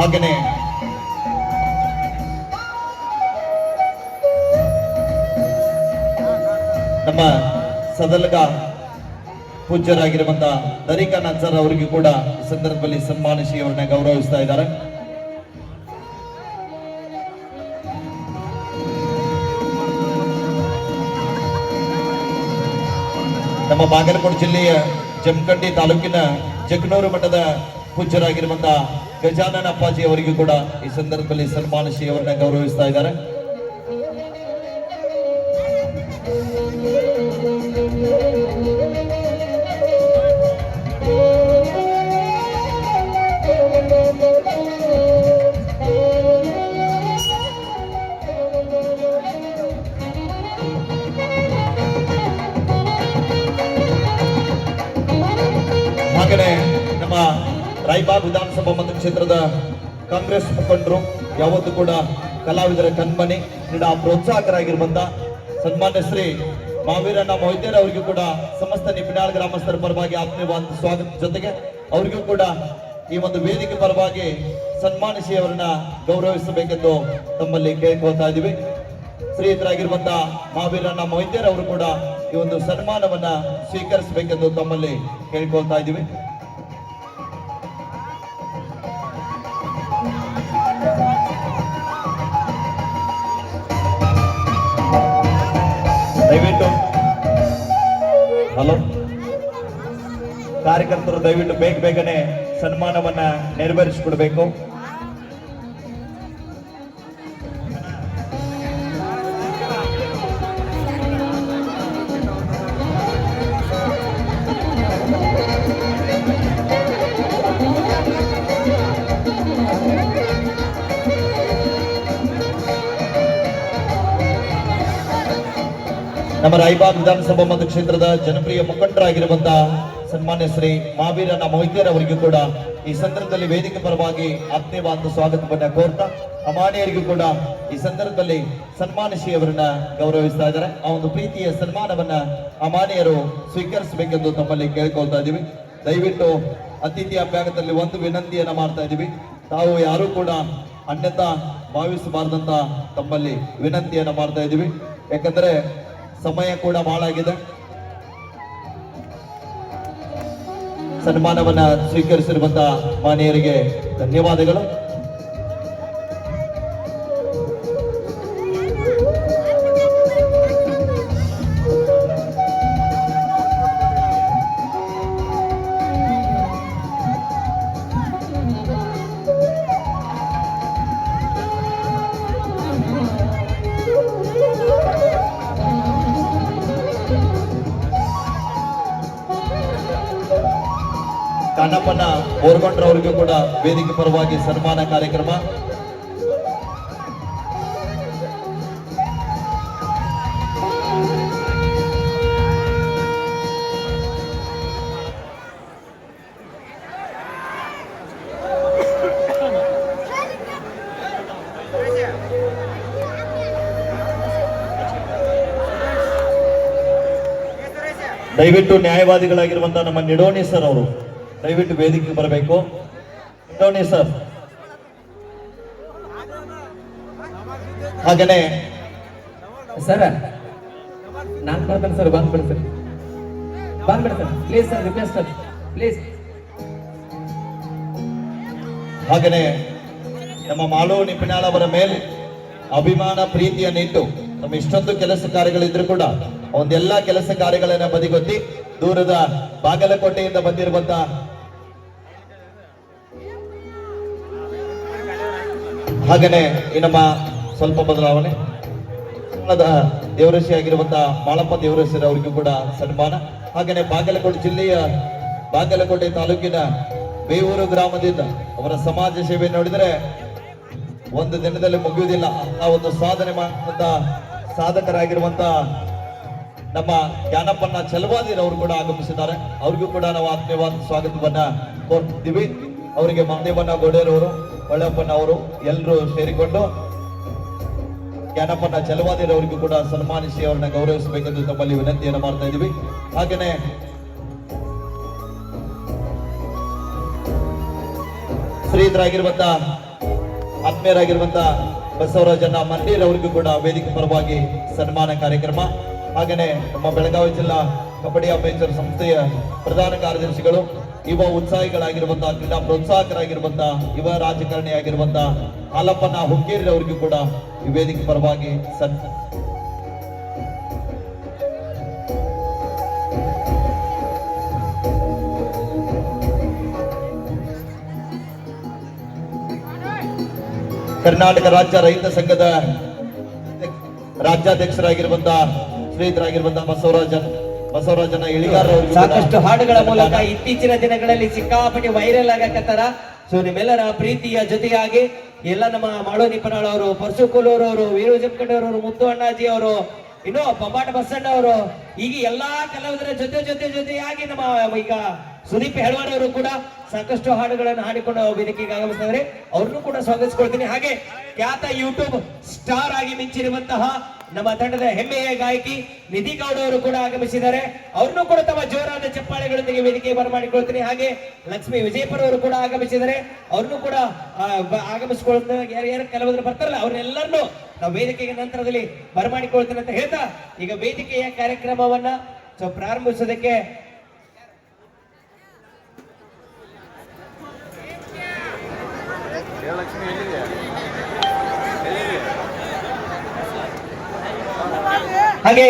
ಹಾಗೆಯೇ. ನಮ್ಮ ಸದಲಗ ಪೂಜ್ಯರಾಗಿರುವಂತಹ ದರಿಕಾ ಸರ್ ಅವರಿಗೆ ಕೂಡ ಈ ಸಂದರ್ಭದಲ್ಲಿ ಸನ್ಮಾನಿಸಿ ಅವರನ್ನ ಗೌರವಿಸ್ತಾ ಇದ್ದಾರೆ. ನಮ್ಮ ಬಾಗಲಕೋಟೆ ಜಿಲ್ಲೆಯ ಜಮಖಂಡಿ ತಾಲೂಕಿನ ಜಗನೂರು ಮಠದ ಪೂಜ್ಯರಾಗಿರುವಂತ ಗಜಾನನ ಅಪ್ಪಾಜಿ ಅವರಿಗೂ ಕೂಡ ಈ ಸಂದರ್ಭದಲ್ಲಿ ಸನ್ಮಾನಿಸಿ ಅವರನ್ನ ಗೌರವಿಸ್ತಾ ಇದ್ದಾರೆ. ಮತಕ್ಷೇತ್ರದ ಕಾಂಗ್ರೆಸ್ ಮುಖಂಡರು, ಯಾವತ್ತೂ ಕೂಡ ಕಲಾವಿದರ ಕಣ್ಮನೆ ಕ್ರೀಡಾ ಪ್ರೋತ್ಸಾಹಕರಾಗಿರುವಂತ ಸನ್ಮಾನ್ಯ ಶ್ರೀ ಮಾವೀರಣ್ಣ ಮೊಯ್ತೇರ್ ಅವರಿಗೂ ಕೂಡ ಸಮಸ್ತ ನಿಪಿನಾಳ್ ಗ್ರಾಮಸ್ಥರ ಪರವಾಗಿ ಆತ್ಮೀಯವಾದ ಸ್ವಾಗತ. ಜೊತೆಗೆ ಅವರಿಗೂ ಕೂಡ ಈ ಒಂದು ವೇದಿಕೆ ಪರವಾಗಿ ಸನ್ಮಾನಿಸಿ ಅವರನ್ನ ಗೌರವಿಸಬೇಕೆಂದು ತಮ್ಮಲ್ಲಿ ಕೇಳ್ಕೊಳ್ತಾ ಇದ್ದೀವಿ. ಶ್ರೀಯುತರಾಗಿರುವಂತ ಮಹಾವೀರಣ್ಣ ಮೊಯ್ತೇರ್ ಅವರು ಕೂಡ ಈ ಒಂದು ಸನ್ಮಾನವನ್ನ ಸ್ವೀಕರಿಸಬೇಕೆಂದು ತಮ್ಮಲ್ಲಿ ಕೇಳ್ಕೊಳ್ತಾ ಇದ್ದೀವಿ. ಹಲೋ? ಕಾರ್ಯಕರ್ತರು ದಯವಿಟ್ಟು ಬೇಗ ಬೇಗನೆ ಸನ್ಮಾನವನ್ನ ನೆರವೇರಿಸಿಕೊಡ್ಬೇಕು. ನಮ್ಮ ರಾಯಬಾಗ್ ವಿಧಾನಸಭಾ ಮತಕ್ಷೇತ್ರದ ಜನಪ್ರಿಯ ಮುಖಂಡರಾಗಿರುವಂತಹ ಸನ್ಮಾನ್ಯ ಶ್ರೀ ಮಾವೀರನ ಮೊಯ್ತೇರ್ ಅವರಿಗೂ ಕೂಡ ಈ ಸಂದರ್ಭದಲ್ಲಿ ವೇದಿಕೆ ಪರವಾಗಿ ಆತ್ಮೀಯವಾದ ಸ್ವಾಗತವನ್ನ ಕೋರ್ತಾ ಅಮಾನಿಯರಿಗೂ ಕೂಡ ಈ ಸಂದರ್ಭದಲ್ಲಿ ಸನ್ಮಾನಿಸಿ ಅವರನ್ನ ಗೌರವಿಸ್ತಾ ಇದ್ದಾರೆ. ಆ ಒಂದು ಪ್ರೀತಿಯ ಸನ್ಮಾನವನ್ನ ಅಮಾನಿಯರು ಸ್ವೀಕರಿಸಬೇಕೆಂದು ತಮ್ಮಲ್ಲಿ ಕೇಳ್ಕೊಳ್ತಾ ಇದ್ದೀವಿ. ದಯವಿಟ್ಟು ಅತಿಥಿ ಅಭ್ಯಾಗದಲ್ಲಿ ಒಂದು ವಿನಂತಿಯನ್ನ ಮಾಡ್ತಾ ಇದ್ದೀವಿ. ತಾವು ಯಾರು ಕೂಡ ಅನ್ಯತಾ ಭಾವಿಸಬಾರ್ದಂತ ತಮ್ಮಲ್ಲಿ ವಿನಂತಿಯನ್ನ ಮಾಡ್ತಾ ಇದ್ದೀವಿ. ಯಾಕಂದ್ರೆ ಸಮಯ ಕೂಡ ಬಹಳ ಆಗಿದೆ ಸನ್ಮಾನವನ್ನ ಸ್ವೀಕರಿಸಿರುವಂತಹ ಮಾನ್ಯರಿಗೆ ಧನ್ಯವಾದಗಳು. ಕಾನಪ್ಪನ ಬೋರ್ಗೊಂಡ್ರವರಿಗೂ ಕೂಡ ವೇದಿಕೆ ಪರವಾಗಿ ಸನ್ಮಾನ ಕಾರ್ಯಕ್ರಮ. ದಯವಿಟ್ಟು ನ್ಯಾಯವಾದಿಗಳಾಗಿರುವಂತಹ ನಮ್ಮ ನಿಡೋಣಿ ಸರ್ ಅವರು. ದಯವಿಟ್ಟು ವೇದಿಕೆಗೆ ಬರಬೇಕು. Tony sir. ಹಾಗೇನೆ ಸರ್, ನಾನು ಬರ್ತೇನೆ ಸರ್ ಬಂದ್ಬಿಡಿ ಸರ್. ಬಂದ್ಬಿಡಿ sir. Please sir request sir. Please ಹಾಗೇನೆ ನಮ್ಮ ಮಾಲು ನಿಪಿನಾಳ್ ಅವರ ಮೇಲೆ ಅಭಿಮಾನ ಪ್ರೀತಿಯನ್ನಿಟ್ಟು ನಮ್ಮ ಇಷ್ಟೊಂದು ಕೆಲಸ ಕಾರ್ಯಗಳಿದ್ರು ಕೂಡ ಒಂದೆಲ್ಲಾ ಕೆಲಸ ಕಾರ್ಯಗಳನ್ನ ಬದಿಗೊತ್ತಿ ದೂರದ ಬಾಗಲಕೋಟೆಯಿಂದ ಬಂದಿರುವಂತ ಹಾಗೇನೆ ಈ ನಮ್ಮ ಸ್ವಲ್ಪ ಬದಲಾವಣೆ. ದೇವರಸಿ ಆಗಿರುವಂತಹ ಮಾಳಪ್ಪ ದೇವರಸಿರ ಅವರಿಗೂ ಕೂಡ ಸನ್ಮಾನ. ಹಾಗೇನೆ ಬಾಗಲಕೋಟೆ ಜಿಲ್ಲೆಯ ಬಾಗಲಕೋಟೆ ತಾಲೂಕಿನ ಬೇವೂರು ಗ್ರಾಮದಿಂದ ಅವರ ಸಮಾಜ ಸೇವೆ ನೋಡಿದರೆ ಒಂದು ದಿನದಲ್ಲಿ ಮುಗಿಯುವುದಿಲ್ಲ. ಆ ಒಂದು ಸಾಧನೆ ಮಾಡುವಂತ ಸಾಧಕರಾಗಿರುವಂತ ನಮ್ಮ ಜ್ಞಾನಪ್ಪನ ಚಲವಾದಿರವರು ಕೂಡ ಆಗಮಿಸಿದ್ದಾರೆ. ಅವ್ರಿಗೂ ಕೂಡ ನಾವು ಆತ್ಮೀಯವಾದ ಸ್ವಾಗತವನ್ನ ಕೋರ್ತಿದ್ದೀವಿ. ಅವರಿಗೆ ಮಹದೇವನ ಗೋಡೇರವರು ಒಳ್ಳೆಪ್ಪನ ಅವರು ಎಲ್ಲರೂ ಸೇರಿಕೊಂಡು ಜ್ಞಾನಪ್ಪನ ಚಲವಾದಿರವರಿಗೂ ಕೂಡ ಸನ್ಮಾನಿಸಿ ಅವರನ್ನ ಗೌರವಿಸಬೇಕೆಂದು ತಮ್ಮಲ್ಲಿ ವಿನಂತಿಯನ್ನು ಮಾಡ್ತಾ ಇದ್ದೀವಿ. ಹಾಗೇನೆ ಶ್ರೀಧರಾಗಿರುವಂತ ಆತ್ಮೀಯರಾಗಿರುವಂತ ಬಸವರಾಜನ ಮಂದಿರವರಿಗೂ ಕೂಡ ವೇದಿಕೆ ಪರವಾಗಿ ಸನ್ಮಾನ ಕಾರ್ಯಕ್ರಮ. ಹಾಗೇನೆ ನಮ್ಮ ಬೆಳಗಾವಿ ಜಿಲ್ಲಾ ಕಬಡ್ಡಿ ಅಪೇಚರ್ ಸಂಸ್ಥೆಯ ಪ್ರಧಾನ ಕಾರ್ಯದರ್ಶಿಗಳು ಯುವ ಉತ್ಸಾಹಿಗಳಾಗಿರುವಂತಹ ಕ್ರೀಡಾ ಪ್ರೋತ್ಸಾಹಕರಾಗಿರುವಂತಹ ಯುವ ರಾಜಕಾರಣಿ ಆಗಿರುವಂತಹ ಹಾಲಪ್ಪನ ಹುಕ್ಕೇರಿ ಅವರಿಗೂ ಕೂಡ ಈ ವೇದಿಕೆ ಪರವಾಗಿ ಸನ್ ಕರ್ನಾಟಕ ರಾಜ್ಯ ರೈತ ಸಂಘದ ರಾಜ್ಯಾಧ್ಯಕ್ಷರಾಗಿರುವಂತಹ ಸ್ನೇಹಿತರಾಗಿರುವಂತಹ ಬಸವರಾಜನ್ ಬಸವರಾಜನ ಇಳಿಗಾರ ಸಾಕಷ್ಟು ಹಾಡುಗಳ ಮೂಲಕ ಇತ್ತೀಚಿನ ದಿನಗಳಲ್ಲಿ ಸಿಕ್ಕಾಪಟ್ಟೆ ವೈರಲ್ ಆಗಕತ್ತಾರ. ಸೊ ನಿಮ್ಮೆಲ್ಲರ ಪ್ರೀತಿಯ ಜೊತೆಯಾಗಿ ಎಲ್ಲ ನಮ್ಮ ಮಾಡೋ ನಿಪನಾಳ್ ಅವರು ಪರಶು ಕೋಲೂರ್ ಅವರು, ವೀರು ಅವರು ಮುತ್ತು ಅಣ್ಣಾಜಿ ಅವರು, ಇನ್ನು ಪಂಬಾಟ ಬಸಣ್ಣ ಅವರು ಈಗ ಎಲ್ಲಾ ಕಲಾವಿದರ ಜೊತೆ ಜೊತೆ ಜೊತೆಯಾಗಿ ನಮ್ಮ ಈಗ ಸುದೀಪ್ ಹೆಳವಾಡ್ ಅವರು ಕೂಡ ಸಾಕಷ್ಟು ಹಾಡುಗಳನ್ನು ಹಾಡಿಕೊಂಡು ವೇದಿಕೆಗೆ ಆಗಮಿಸಿದ್ದಾರೆ. ಅವ್ರನ್ನು ಕೂಡ ಸ್ವಾಗತಿಸ್ಕೊಳ್ತೀನಿ. ಹಾಗೆ ಖ್ಯಾತ ಯೂಟ್ಯೂಬ್ ಸ್ಟಾರ್ ಆಗಿ ಮಿಂಚಿರುವಂತಹ ನಮ್ಮ ತಂಡದ ಹೆಮ್ಮೆಯ ಗಾಯಕಿ ನಿಧಿ ಗೌಡ ಅವರು ಕೂಡ ಆಗಮಿಸಿದ್ದಾರೆ. ಅವ್ರನ್ನು ಕೂಡ ತಮ್ಮ ಜೋರಾದ ಚಪ್ಪಾಳೆಗಳೊಂದಿಗೆ ವೇದಿಕೆ ಬರಮಾಡಿಕೊಳ್ತೀನಿ. ಹಾಗೆ ಲಕ್ಷ್ಮಿ ವಿಜಯಪುರ ಅವರು ಕೂಡ ಆಗಮಿಸಿದ್ದಾರೆ. ಅವ್ರನ್ನು ಕೂಡ ಆಗಮಿಸ್ಕೊಳ್ತಾರೆ ಯಾರು ಯಾರು ಕೆಲವರು ಬರ್ತಾರಲ್ಲ, ಅವ್ರನ್ನೆಲ್ಲರನ್ನೂ ನಾವು ವೇದಿಕೆಗೆ ನಂತರದಲ್ಲಿ ಬರಮಾಡಿಕೊಳ್ತೀನಿ ಅಂತ ಹೇಳ್ತಾ ಈಗ ವೇದಿಕೆಯ ಕಾರ್ಯಕ್ರಮವನ್ನ ಸೊ ಪ್ರಾರಂಭಿಸೋದಕ್ಕೆ ಹಾಗೆ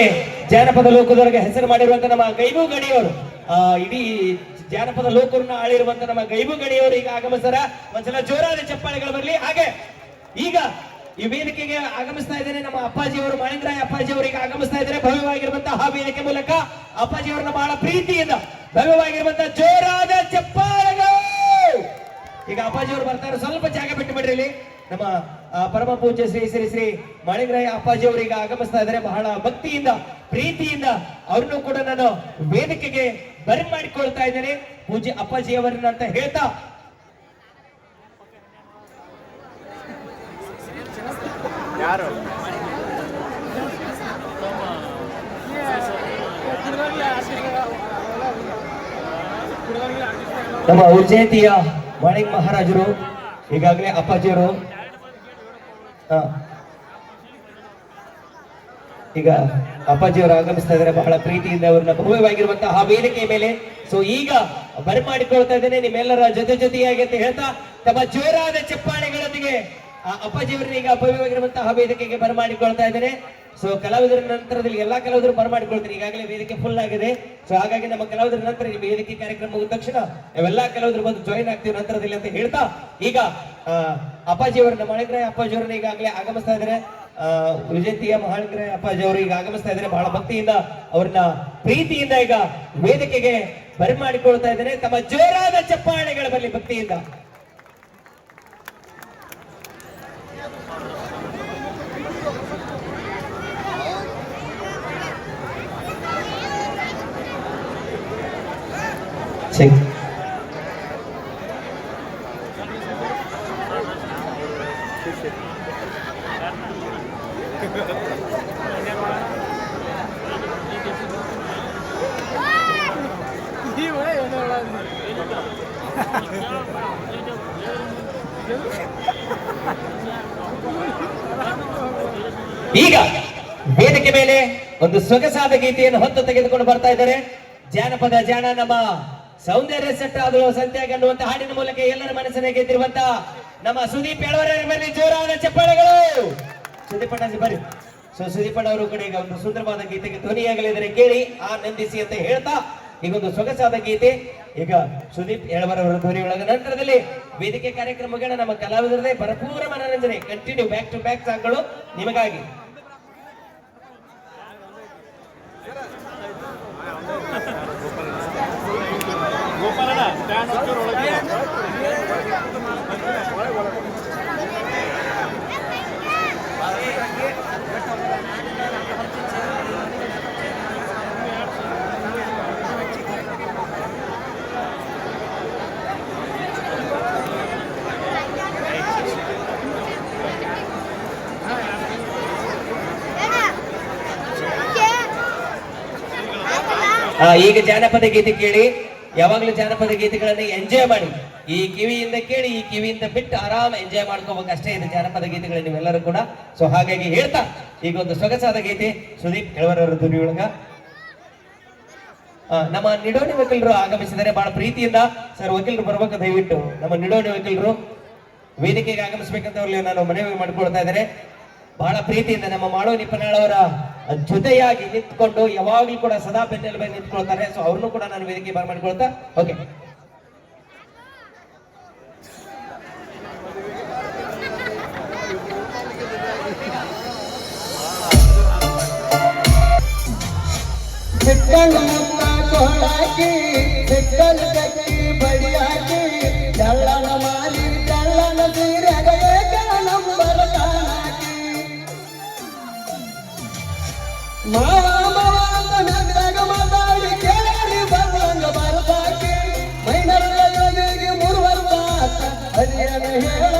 ಜಾನಪದ ಲೋಕದವರಿಗೆ ಹೆಸರು ಮಾಡಿರುವಂತ ನಮ್ಮ ಗೈಬು ಗಡಿಯವರು ಆ, ಇಡೀ ಜಾನಪದ ಲೋಕರನ್ನ ಆಳಿರುವಂತ ನಮ್ಮ ಗೈಬು ಗಡಿಯವರು ಈಗ ಆಗಮಿಸ್ತಾರ. ಒಂದ್ಸಲ ಜೋರಾದ ಚಪ್ಪಾಳೆಗಳು ಬರಲಿ. ಹಾಗೆ ಈಗ ಈ ವೇದಿಕೆಗೆ ಆಗಮಿಸ್ತಾ ಇದ್ದೇನೆ ನಮ್ಮ ಅಪ್ಪಾಜಿ ಅವರು ಮಹೇಂದ್ರಾಯ ಅಪ್ಪಾಜಿ ಅವರು ಈಗ ಆಗಮಿಸ್ತಾ ಇದ್ದಾರೆ. ಭವ್ಯವಾಗಿರುವಂತಹ ವೇದಿಕೆ ಮೂಲಕ ಅಪ್ಪಾಜಿ ಅವರನ್ನ ಬಹಳ ಪ್ರೀತಿಯಿಂದ ಭವ್ಯವಾಗಿರುವಂತಹ ಜೋರಾದ ಚಪ್ಪಾಳೆಗಳು ಈಗ ಅಪ್ಪಾಜಿ ಅವರು ಬರ್ತಾರೆ. ಸ್ವಲ್ಪ ಜಾಗ ಬಿಟ್ಟು ಬಿಡ್ರಿ ಇಲ್ಲಿ. ನಮ್ಮ ಪರಮ ಪೂಜ್ಯ ಶ್ರೀ ಶ್ರೀ ಶ್ರೀ ಮಾಣಿಗ್ರಾಯ ಅಪ್ಪಾಜಿ ಅವರು ಈಗ ಆಗಮಿಸ್ತಾ ಇದ್ದಾರೆ. ಬಹಳ ಭಕ್ತಿಯಿಂದ ಪ್ರೀತಿಯಿಂದ ಅವ್ರನ್ನು ಕೂಡ ನಾನು ವೇದಿಕೆಗೆ ಬರಮಾಡಿಕೊಳ್ತಾ ಇದ್ದೇನೆ. ಪೂಜೆ ಅಪ್ಪಾಜಿ ಅವರನ್ನ ಅಂತ ಹೇಳ್ತಾ. ನಮ್ಮ ಉಜ್ಜಯಂತಿಯ ಮಾಣಿಕ್ ಮಹಾರಾಜರು, ಈಗಾಗಲೇ ಅಪ್ಪಾಜಿಯವರು ಈಗ ಅಪ್ಪಾಜಿಯವರು ಆಗಮಿಸ್ತಾ ಇದ್ದಾರೆ, ಬಹಳ ಪ್ರೀತಿಯಿಂದ ಅವ್ರನ್ನ ಭವ್ಯವಾಗಿರುವಂತಹ ಆ ವೇದಿಕೆಯ ಮೇಲೆ. ಸೊ ಈಗ ಬರಮಾಡಿಕೊಳ್ತಾ ಇದ್ದೇನೆ, ನಿಮ್ಮೆಲ್ಲರ ಜೊತೆ ಜೊತೆಯಾಗಿ ಅಂತ ಹೇಳ್ತಾ, ತಮ್ಮ ಜೋರಾದ ಚಪ್ಪಾಳೆಗಳೊಂದಿಗೆ ಆ ಅಪ್ಪಾಜಿಯವರನ್ನ ಈಗ ಭವ್ಯವಾಗಿರುವಂತಹ ವೇದಿಕೆಗೆ ಬರಮಾಡಿಕೊಳ್ತಾ ಇದ್ದೇನೆ. ಸೊ ಕಲಾವಿದರ ನಂತರದಲ್ಲಿ ಎಲ್ಲಾ ಕಲಾವಿದರು ಬರಮಾಡಿಕೊಳ್ತಾರೆ ಈಗಾಗಲೇ ವೇದಿಕೆ ಫುಲ್ ಆಗಿದೆ. ಸೊ ಹಾಗಾಗಿ ನಮ್ಮ ಕಲಾವಿದರ ನಂತರ ಈ ವೇದಿಕೆ ಕಾರ್ಯಕ್ರಮ ಮುಗಿದ ತಕ್ಷಣ ನಾವೆಲ್ಲಾ ಕಲಾವಿದರು ಬಂದು ಜಾಯಿನ್ ಆಗ್ತೀವಿ ನಂತರದಲ್ಲಿ ಅಂತ ಹೇಳ್ತಾ ಈಗ ಆ, ಅಪ್ಪಾಜಿಯವರನ್ನ ಅಪ್ಪಾಜಿ ಅಪ್ಪಾಜಿಯವರನ್ನ ಈಗಾಗಲೇ ಆಗಮಿಸ್ತಾ ಇದ್ದಾರೆ. ವಿಜಯಂತಿಯ ಮಹಾಳಿಗ್ರಾಯ ಅಪ್ಪಾಜಿ ಅವರು ಈಗ ಆಗಮಿಸ್ತಾ ಇದ್ದಾರೆ. ಬಹಳ ಭಕ್ತಿಯಿಂದ ಅವ್ರನ್ನ ಪ್ರೀತಿಯಿಂದ ಈಗ ವೇದಿಕೆಗೆ ಬರಮಾಡಿಕೊಳ್ತಾ ಇದ್ದೇನೆ. ತಮ್ಮ ಜೋರಾದ ಚಪ್ಪಾಳೆಗಳ ಬರಲಿ ಭಕ್ತಿಯಿಂದ. ಚೆಕ್ ಈಗ ವೇದಿಕೆ ಮೇಲೆ ಒಂದು ಸೊಗಸಾದ ಗೀತೆಯನ್ನು ಹೊತ್ತು ತೆಗೆದುಕೊಂಡು ಬರ್ತಾ ಇದ್ದಾರೆ. ಜಾನಪದ ಜಾಣ ನಮ್ಮ ಸೌಂದರ್ಯ ಸೆಟ್ ಆದಳು ಸಂತ್ಯಾಗ ಅನ್ನುವಂತ ಹಾಡಿನ ಮೂಲಕ ಎಲ್ಲರ ಮನಸ್ಸನ್ನ ಗೆದ್ದಿರುವಂತ ನಮ್ಮ ಸುದೀಪ್ ಎಳವರ ಬರಲಿ ಜೋರಾದ ಚಪ್ಪಾಳೆಗಳು. ಸುದೀಪ್ ಅಣ್ಣ ಬರ್ರಿ. ಸೊ ಸುದೀಪ್ ಅಣ್ಣ ಅವರು ಕೂಡ ಈಗ ಒಂದು ಸುಂದರವಾದ ಗೀತೆಗೆ ಧ್ವನಿಯಾಗಲಿದ್ದಾರೆ ಕೇಳಿ ಆನಂದಿಸಿ ಅಂತ ಹೇಳ್ತಾ ಈಗ ಒಂದು ಸೊಗಸಾದ ಗೀತೆ. ಈಗ ಸುದೀಪ್ ಎಳವರವರ ಒಳಗ ನಂತರದಲ್ಲಿ ವೇದಿಕೆ ಕಾರ್ಯಕ್ರಮಗಳ ನಮ್ಮ ಕಲಾವಿದರದೇ ಭರಪೂರ ಮನರಂಜನೆ. ಕಂಟಿನ್ಯೂ ಬ್ಯಾಕ್ ಟು ಬ್ಯಾಕ್ ಸಾಂಗ್ಗಳು ನಿಮಗಾಗಿ ಆ, ಈಗ ಜಾನಪದ ಗೀತೆ ಕೇಳಿ. ಯಾವಾಗಲೂ ಜಾನಪದ ಗೀತೆಗಳನ್ನ ಎಂಜಾಯ್ ಮಾಡಿ. ಈ ಕಿವಿಯಿಂದ ಕೇಳಿ, ಈ ಕಿವಿಯಿಂದ ಬಿಟ್ಟು ಆರಾಮ ಎಂಜಾಯ್ ಮಾಡ್ಕೋಬೇಕು ಅಷ್ಟೇ ಇದೆ ಜಾನಪದ ಗೀತೆಗಳು ನೀವೆಲ್ಲರೂ ಕೂಡ. ಸೊ ಹಾಗಾಗಿ ಹೇಳ್ತಾ, ಈಗ ಒಂದು ಸೊಗಸಾದ ಗೀತೆ. ಸುದೀಪ್ ಕೆಳವರವರ ಧ್ವನಿಯೊಳಗ ನಮ್ಮ ನಿಡೋಣಿ ವಕೀಲರು ಆಗಮಿಸಿದರೆ ಬಹಳ ಪ್ರೀತಿಯಿಂದ ಸರ್ ವಕೀಲರು ಬರ್ಬೇಕು ದಯವಿಟ್ಟು. ನಮ್ಮ ನಿಡೋಣಿ ವಕೀಲರು ವೇದಿಕೆಗೆ ಆಗಮಿಸಬೇಕಂತ ನಾನು ಮನವಿ ಮಾಡ್ಕೊಳ್ತಾ ಇದ್ದಾರೆ ಬಹಳ ಪ್ರೀತಿಯಿಂದ ನಮ್ಮ ಮಾಡೋ ನಿಪ್ಪನಾಳವರ ಜೊತೆಯಾಗಿ ನಿಂತ್ಕೊಂಡು ಯಾವಾಗ್ಲೂ ಕೂಡ ಸದಾ ಬೆನ್ನೆಲುಬಾಗಿ ನಿಂತ್ಕೊಳ್ತಾರೆ. ಸೊ ಅವ್ರನ್ನು ಕೂಡ ನಾನು ವೇದಿಕೆ ಬರ ಮಾಡ್ಕೊಳ್ತಾ ಓಕೆ ಸಿಕ್ಕಲ್ yeah.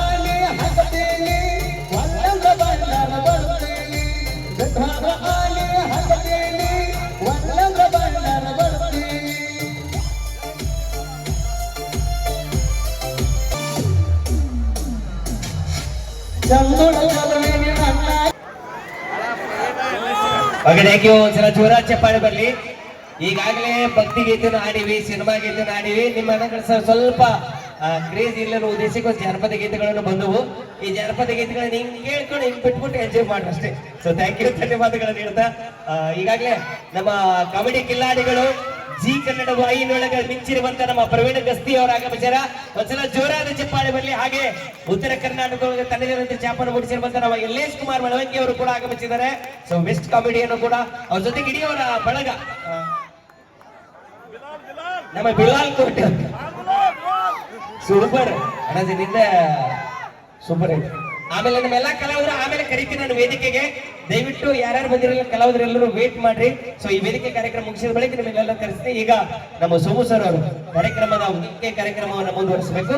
ಆನೆ ಹಾಕ್ತೀನಿ, ಒಂದೊಂದ ಬಿಟ್ಟು ಆನೆ ಥ್ಯಾಂಕ್ ಯು ಒಂದ್ಸಲ ಜೋರ ಚಪ್ಪಾಳೆ ಬರ್ಲಿ. ಈಗಾಗಲೇ ಭಕ್ತಿ ಗೀತೆನ ಆಡಿವಿ ಸಿನಿಮಾ ಗೀತೆನ ಆಡಿವಿ ನಿಮ್ಮ ಸ್ವಲ್ಪ ಕ್ರೇಜ್ ಇಲ್ಲ ಉದ್ದೇಶಕ್ಕೊಂದು ಜಾನಪದ ಗೀತೆಗಳನ್ನು ಬಂದವು. ಈ ಜಾನಪದ ಗೀತೆಗಳನ್ನ ಹಿಂಗ್ ಕೇಳ್ಕೊಂಡು ಹಿಂಗ್ ಬಿಟ್ಬಿಟ್ಟು ಎಂಜಾಯ್ ಮಾಡ್ರಿ ಅಷ್ಟೇ. ಸೊ ಥ್ಯಾಂಕ್ ಯು ಧನ್ಯವಾದಗಳನ್ನು ಹೇಳ್ತಾ ಈಗಾಗಲೇ ನಮ್ಮ ಕಾಮಿಡಿ ಕಿಲ್ಲಾಡಿಗಳು ಜಿ ಕನ್ನಡ ವಾಹಿನಿಯೊಳಗೆ ಮಿಂಚಿರುವಂತ ನಮ್ಮ ಪ್ರವೀಣ ಗಸ್ತಿ ಅವರ ಆಗಮಿಸ್ಯಾರ ಒಂದ್ಸಲ ಜೋರಾದ ಚಪ್ಪಾಳೆ ಬರಲಿ. ಹಾಗೆ ಉತ್ತರ ಕರ್ನಾಟಕದೊಳಗೆ ತನ್ನದೇ ಚಾಪನ ಮೂಡಿಸಿರುವಂತ ನಮ್ಮ ಯಲ್ಲೇಶ್ ಕುಮಾರ್ ಮಳವಂಗಿ ಅವರು ಕೂಡ ಆಗಮಿಸಿದ್ದಾರೆ. ಸೊ ಬೆಸ್ಟ್ ಕಾಮಿಡಿಯನ್ನು ಕೂಡ. ಅವ್ರ ಜೊತೆಗೆ ಇಡೀ ಅವರ ಬಳಗ ನಮ್ಮ ಬಿಲಾಲ್ ಕೋಟೆ ಸೂಪರ್ ಅಣ್ಣದಿಂದ ಸೂಪರ್ ಐತಿ. ಆಮೇಲೆ ನಮ್ಮೆಲ್ಲ ಕಲಾವಿದರು ಆಮೇಲೆ ಕರಿತೀನಿ ನಾನು ವೇದಿಕೆಗೆ. ದಯವಿಟ್ಟು ಯಾರ್ಯಾರು ಬಂದಿರಲಿಲ್ಲ ಕಲಾವಿದರು ಎಲ್ಲರೂ ವೇಟ್ ಮಾಡ್ರಿ. ಸೊ ಈ ವೇದಿಕೆ ಕಾರ್ಯಕ್ರಮ ಮುಗಿಸಿದ ಬಳಿಕ ನಿಮ್ಮೆಲ್ಲ ಕರೆಸ್ತೀನಿ. ಈಗ ನಮ್ಮ ಸೋಮು ಸರ್ ಅವರು, ಕಾರ್ಯಕ್ರಮದ ಮುಖ್ಯ ಕಾರ್ಯಕ್ರಮವನ್ನು ಮುಂದುವರಿಸಬೇಕು.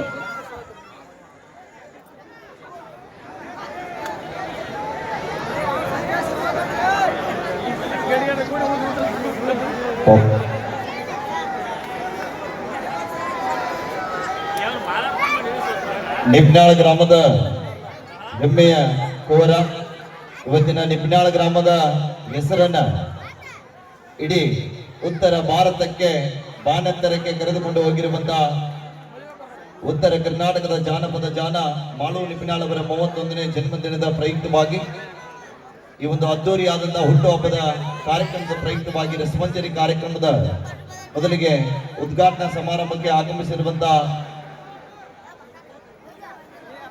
ನಿಪ್ನಾಳ ಗ್ರಾಮದ ಹೆಮ್ಮೆಯ ಕೋರ. ಇವತ್ತಿನ ನಿಪ್ನಾಳ ಗ್ರಾಮದ ಹೆಸರನ್ನ ಇಡೀ ಉತ್ತರ ಭಾರತಕ್ಕೆ ಬಾನೆತ್ತರಕ್ಕೆ ಕರೆದುಕೊಂಡು ಹೋಗಿರುವಂತ ಉತ್ತರ ಕರ್ನಾಟಕದ ಜಾನಪದ ಜಾನ ಮಾಳು ಅವರ ಮೂವತ್ತೊಂದನೇ ಜನ್ಮದಿನದ ಪ್ರಯುಕ್ತವಾಗಿ ಈ ಒಂದು ಅದ್ದೂರಿಯಾದಂತಹ ಹುಟ್ಟುಹಬ್ಬದ ಕಾರ್ಯಕ್ರಮದ ಪ್ರಯುಕ್ತವಾಗಿ ರಸಮಂಜರಿ ಕಾರ್ಯಕ್ರಮದ ಮೊದಲಿಗೆ ಉದ್ಘಾಟನಾ ಸಮಾರಂಭಕ್ಕೆ ಆಗಮಿಸಿರುವಂತ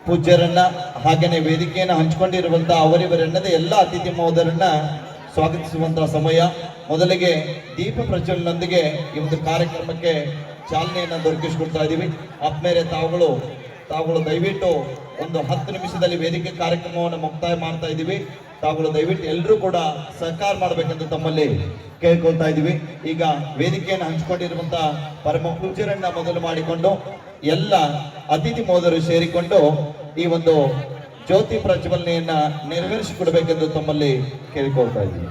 ಪೂಜ್ಯರನ್ನ ಹಾಗೆಯೇ ವೇದಿಕೆಯನ್ನು ಹಂಚಿಕೊಂಡಿರುವಂತ ಅವರಿವರೆನ್ನದೇ ಎಲ್ಲ ಅತಿಥಿ ಮಹೋದರನ್ನ ಸ್ವಾಗತಿಸುವಂತಹ ಸಮಯ. ಮೊದಲಿಗೆ ದೀಪ ಪ್ರಜ್ವಲನೊಂದಿಗೆ ಈ ಒಂದು ಕಾರ್ಯಕ್ರಮಕ್ಕೆ ಚಾಲನೆಯನ್ನ ದೊರಕಿಸಿಕೊಡ್ತಾ ಇದ್ದೀವಿ ಆತ್ಮೇಲೆ ತಾವುಗಳು ತಾವುಗಳು ದಯವಿಟ್ಟು ಒಂದು ಹತ್ತು ನಿಮಿಷದಲ್ಲಿ ವೇದಿಕೆ ಕಾರ್ಯಕ್ರಮವನ್ನು ಮುಕ್ತಾಯ ಮಾಡ್ತಾ ಇದ್ದೀವಿ ತಾವುಗಳು ದಯವಿಟ್ಟು ಎಲ್ಲರೂ ಕೂಡ ಸಹಕಾರ ಮಾಡಬೇಕೆಂದು ತಮ್ಮಲ್ಲಿ ಕೇಳ್ಕೊಳ್ತಾ ಇದ್ದೀವಿ. ಈಗ ವೇದಿಕೆಯನ್ನು ಹಂಚಿಕೊಂಡಿರುವಂತಹ ಪರಮ ಪೂಜರನ್ನ ಮೊದಲು ಮಾಡಿಕೊಂಡು ಎಲ್ಲ ಅತಿಥಿ ಮೋದರು ಸೇರಿಕೊಂಡು ಈ ಒಂದು ಜ್ಯೋತಿ ಪ್ರಜ್ವಲನೆಯನ್ನ ನೆರವೇರಿಸಿಕೊಡ್ಬೇಕೆಂದು ತಮ್ಮಲ್ಲಿ ಕೇಳ್ಕೊಳ್ತಾ ಇದ್ದೀವಿ.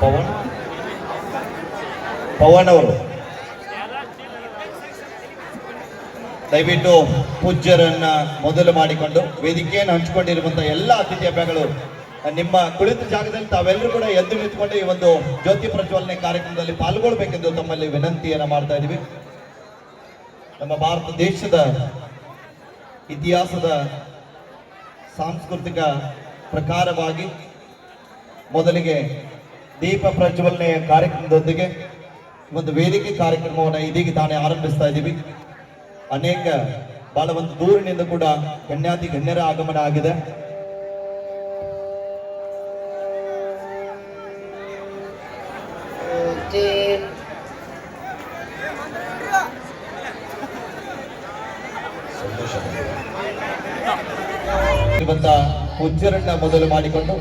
ಪವನ್? ಪವನ್ ಅವರು. ದಯವಿಟ್ಟು ಪೂಜ್ಯರನ್ನ ಮೊದಲು ಮಾಡಿಕೊಂಡು ವೇದಿಕೆಯನ್ನು ಹಂಚಿಕೊಂಡಿರುವಂತಹ ಎಲ್ಲ ಅತಿಥಿ ಅಭ್ಯಗಳು ನಿಮ್ಮ ಕುಳಿತ ಜಾಗದಲ್ಲಿ ತಾವೆಲ್ಲರೂ ಕೂಡ ಎದ್ದು ನಿಂತುಕೊಂಡು ಈ ಒಂದು ಜ್ಯೋತಿ ಪ್ರಜ್ವಲನೆ ಕಾರ್ಯಕ್ರಮದಲ್ಲಿ ಪಾಲ್ಗೊಳ್ಬೇಕೆಂದು ತಮ್ಮಲ್ಲಿ ವಿನಂತಿಯನ್ನ ಮಾಡ್ತಾ ಇದೀವಿ. ನಮ್ಮ ಭಾರತ ದೇಶದ ಇತಿಹಾಸದ ಸಾಂಸ್ಕೃತಿಕ ಪ್ರಕಾರವಾಗಿ ಮೊದಲಿಗೆ ದೀಪ ಪ್ರಜ್ವಲನೆಯ ಕಾರ್ಯಕ್ರಮದೊಂದಿಗೆ ಒಂದು ವೇದಿಕೆ ಕಾರ್ಯಕ್ರಮವನ್ನು ಇದೀಗ ತಾನೇ ಆರಂಭಿಸ್ತಾ ಇದ್ದೀವಿ. ಅನೇಕ ಬಹಳ ಒಂದು ದೂರಿನಿಂದ ಕೂಡ ಗಣ್ಯಾತಿ ಗಣ್ಯರ ಆಗಮನ ಆಗಿದೆ. ಪೂಜ್ಯರನ್ನ ಮೊದಲು ಮಾಡಿಕೊಂಡು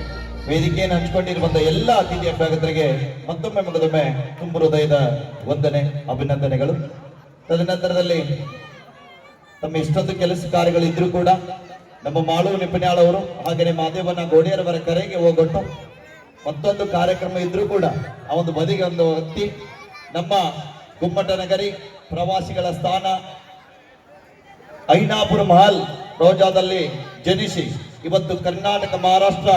ವೇದಿಕೆಯನ್ನು ಹಂಚಿಕೊಂಡಿರುವಂತ ಎಲ್ಲ ಅತಿಥಿ ಅಭ್ಯಾಗತರಿಗೆ ಮತ್ತೊಮ್ಮೆ ಮಗದೊಮ್ಮೆ ತುಂಬ ಹೃದಯದ ವಂದನೆ, ಅಭಿನಂದನೆಗಳು. ತದನಂತರದಲ್ಲಿ ತಮ್ಮ ಇಷ್ಟೊಂದು ಕೆಲಸ ಕಾರ್ಯಗಳಿದ್ರೂ ಕೂಡ ನಮ್ಮ ಮಾಳು ನಿಪುಣ್ಯಾಳ್ ಅವರು ಹಾಗೆಯೇ ಮಾದೇವನ ಗೋಡಿಯರವರ ಕರೆಗೆ ಹೋಗೊಟ್ಟು ಮತ್ತೊಂದು ಕಾರ್ಯಕ್ರಮ ಇದ್ರೂ ಕೂಡ ಆ ಒಂದು ಬದಿಗೆ ಒಂದು ಹತ್ತಿ ನಮ್ಮ ಗುಮ್ಮಟ ನಗರಿ ಪ್ರವಾಸಿಗಳ ಸ್ಥಾನ ಐನಾಪುರ ಮಹಲ್ ರೋಜಾದಲ್ಲಿ ಜನಿಸಿ ಇವತ್ತು ಕರ್ನಾಟಕ, ಮಹಾರಾಷ್ಟ್ರ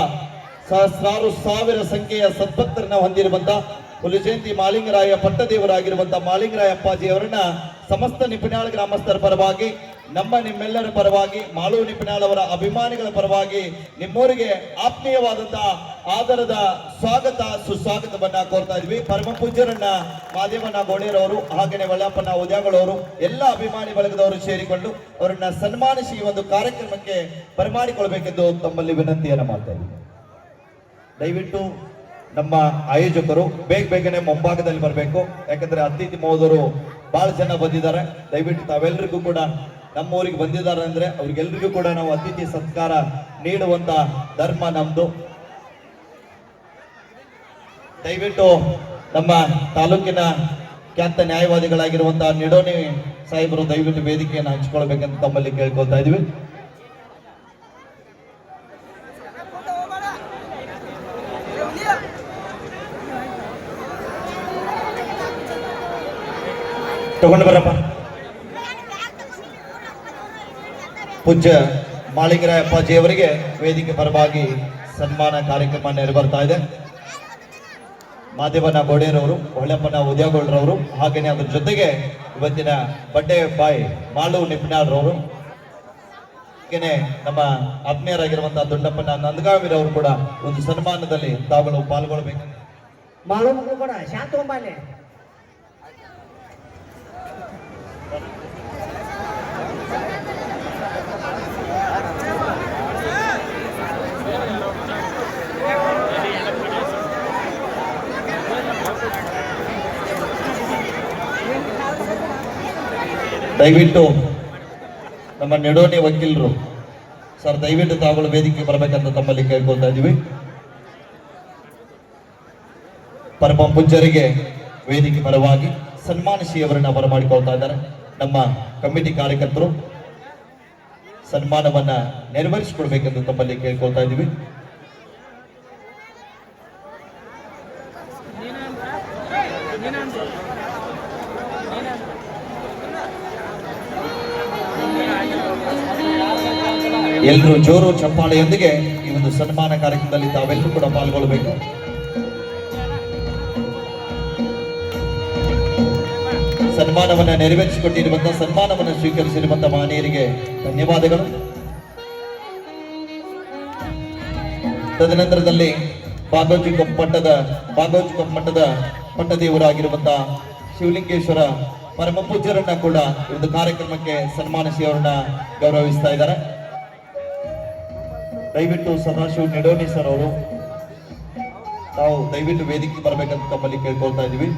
ಸಹಸ್ರಾರು ಸಾವಿರ ಸಂಖ್ಯೆಯ ಸದ್ಭಕ್ತರನ್ನ ಹೊಂದಿರುವಂತ ಹುಲಿಜಯಂತಿ ಮಾಲಿಂಗರಾಯ ಪಟ್ಟದೇವರಾಗಿರುವಂತಹ ಮಾಲಿಂಗರಾಯ ಅಪ್ಪಾಜಿಯವರನ್ನ ಸಮಸ್ತ ನಿಪುಣಾಳ ಗ್ರಾಮಸ್ಥರ ಪರವಾಗಿ, ನಮ್ಮ ನಿಮ್ಮೆಲ್ಲರ ಪರವಾಗಿ, ಮಾಳು ನಿಪುಣಾಳವರ ಅಭಿಮಾನಿಗಳ ಪರವಾಗಿ ನಿಮ್ಮೂರಿಗೆ ಆತ್ಮೀಯವಾದಂತಹ ಆದರದ ಸ್ವಾಗತ, ಸುಸ್ವಾಗತವನ್ನ ಕೋರ್ತಾ ಇದ್ವಿ. ಪರಮ ಪೂಜ್ಯರನ್ನ ಮಾದೇವನ ಗೋಣಿಯರವರು ಹಾಗೆಯೇ ವಳ್ಳಪ್ಪನ ಉದ್ಯಾಗಳವರು ಎಲ್ಲ ಅಭಿಮಾನಿ ಬಳಗದವರು ಸೇರಿಕೊಂಡು ಅವರನ್ನ ಸನ್ಮಾನಿಸಿ ಒಂದು ಕಾರ್ಯಕ್ರಮಕ್ಕೆ ಬರಮಾಡಿಕೊಳ್ಬೇಕೆಂದು ತಮ್ಮಲ್ಲಿ ವಿನಂತಿಯನ್ನು ಮಾಡ್ತಾ ಇದ್ದೀನಿ. ದಯವಿಟ್ಟು ನಮ್ಮ ಆಯೋಜಕರು ಬೇಗ ಬೇಗನೆ ಮುಂಭಾಗದಲ್ಲಿ ಬರಬೇಕು. ಯಾಕಂದ್ರೆ ಅತಿಥಿ ಮಹೋದರು ಬಹಳ ಜನ ಬಂದಿದ್ದಾರೆ. ದಯವಿಟ್ಟು ತಾವೆಲ್ಲರಿಗೂ ಕೂಡ ನಮ್ಮ ಊರಿಗೆ ಬಂದಿದ್ದಾರೆ ಅಂದ್ರೆ ಅವ್ರಿಗೆಲ್ರಿಗೂ ಕೂಡ ನಾವು ಅತಿಥಿ ಸತ್ಕಾರ ನೀಡುವಂತ ಧರ್ಮ ನಮ್ದು. ದಯವಿಟ್ಟು ನಮ್ಮ ತಾಲೂಕಿನ ಖ್ಯಾತ ನ್ಯಾಯವಾದಿಗಳಾಗಿರುವಂತಹ ನಿಡೋನಿ ಸಾಹೇಬರು ದಯವಿಟ್ಟು ವೇದಿಕೆಯನ್ನು ಹಂಚಿಕೊಳ್ಬೇಕಂತ ತಮ್ಮಲ್ಲಿ ಕೇಳ್ಕೊಳ್ತಾ ಇದೀವಿ ತಗೊಂಡು ಬರಪ್ಪ. ಪೂಜ್ಯ ಮಾಳಿಂಗರಾಯ ಅಪ್ಪಾಜಿಯವರಿಗೆ ವೇದಿಕೆ ಪರವಾಗಿ ಸನ್ಮಾನ ಕಾರ್ಯಕ್ರಮ ನೆರವೇರ್ತಾ ಇದೆ. ಮಾದೇವನ ಗೋಡೆಯರವರು ಹೊಳೆಪ್ಪನ ಉದಯಗೌಡರವರು, ಹಾಗೇನೆ ಅದ್ರ ಜೊತೆಗೆ ಇವತ್ತಿನ ಬಡ್ಡೆ ಬಾಯಿ ಮಾಳು ನಿಪ್ನಾಳ್ರವರು, ಹಾಗೇನೆ ನಮ್ಮ ಆತ್ಮೀಯರಾಗಿರುವಂತಹ ದೊಡ್ಡಪ್ಪನ ನಂದಗಾವಿರವರು ಕೂಡ ಒಂದು ಸನ್ಮಾನದಲ್ಲಿ ತಾವುಗಳು ಪಾಲ್ಗೊಳ್ಬೇಕು. ಮಾಳು ಕೂಡ ಶಾಂತ ದಯವಿಟ್ಟು ನಮ್ಮ ನೆಡೋನಿ ವಕೀಲರು, ಸರ್, ದಯವಿಟ್ಟು ತಾವುಗಳು ವೇದಿಕೆ ಬರಬೇಕಂತ ತಮ್ಮಲ್ಲಿ ಕೇಳ್ಕೊಳ್ತಾ ಇದೀವಿ ಪರಮ ಪೂಜ್ಯರಿಗೆ ವೇದಿಕೆ ಪರವಾಗಿ ಸನ್ಮಾನಿಸಿ ಅವರನ್ನ ಬರಮಾಡಿಕೊಳ್ತಾ ಇದ್ದಾರೆ. ನಮ್ಮ ಕಮಿಟಿ ಕಾರ್ಯಕರ್ತರು ಸನ್ಮಾನವನ್ನ ನೆರವೇರಿಸಿಕೊಡ್ಬೇಕೆಂದು ತಮ್ಮಲ್ಲಿ ಕೇಳ್ಕೊಳ್ತಾ ಇದ್ದೀವಿ. ಎಲ್ಲರೂ ಜೋರು ಚಪ್ಪಾಳೆಯೊಂದಿಗೆ ಈ ಒಂದು ಸನ್ಮಾನ ಕಾರ್ಯಕ್ರಮದಲ್ಲಿ ತಾವೆಲ್ಲರೂ ಕೂಡ ಪಾಲ್ಗೊಳ್ಳಬೇಕು. ಸನ್ಮಾನವನ್ನ ನೆರವೇರಿಸಿಕೊಟ್ಟಿರುವಂತಹ ಸನ್ಮಾನವನ್ನು ಸ್ವೀಕರಿಸಿರುವಂತಹ ಮಹನೀಯರಿಗೆ ಧನ್ಯವಾದಗಳು. ತದನಂತರದಲ್ಲಿ ಭಾಗವಜಿ ಮಠದ ಬಾಗೋಜಿ ಮಠದ ಪಟ್ಟದೇವರಾಗಿರುವಂತಹ ಶಿವಲಿಂಗೇಶ್ವರ ಪರಮ ಪೂಜ್ಯರನ್ನ ಕೂಡ ಒಂದು ಕಾರ್ಯಕ್ರಮಕ್ಕೆ ಸನ್ಮಾನಿಸಿ ಅವರನ್ನ ಗೌರವಿಸ್ತಾ ಇದ್ದಾರೆ. ದಯವಿಟ್ಟು ಸದಾಶಿವ ನೆಡೋನಿ ಸರ್ ಅವರು, ನಾವು ದಯವಿಟ್ಟು ವೇದಿಕೆ ಬರಬೇಕಂತ ತಮ್ಮಲ್ಲಿ ಕೇಳ್ಕೊಳ್ತಾ ಇದೀವಿ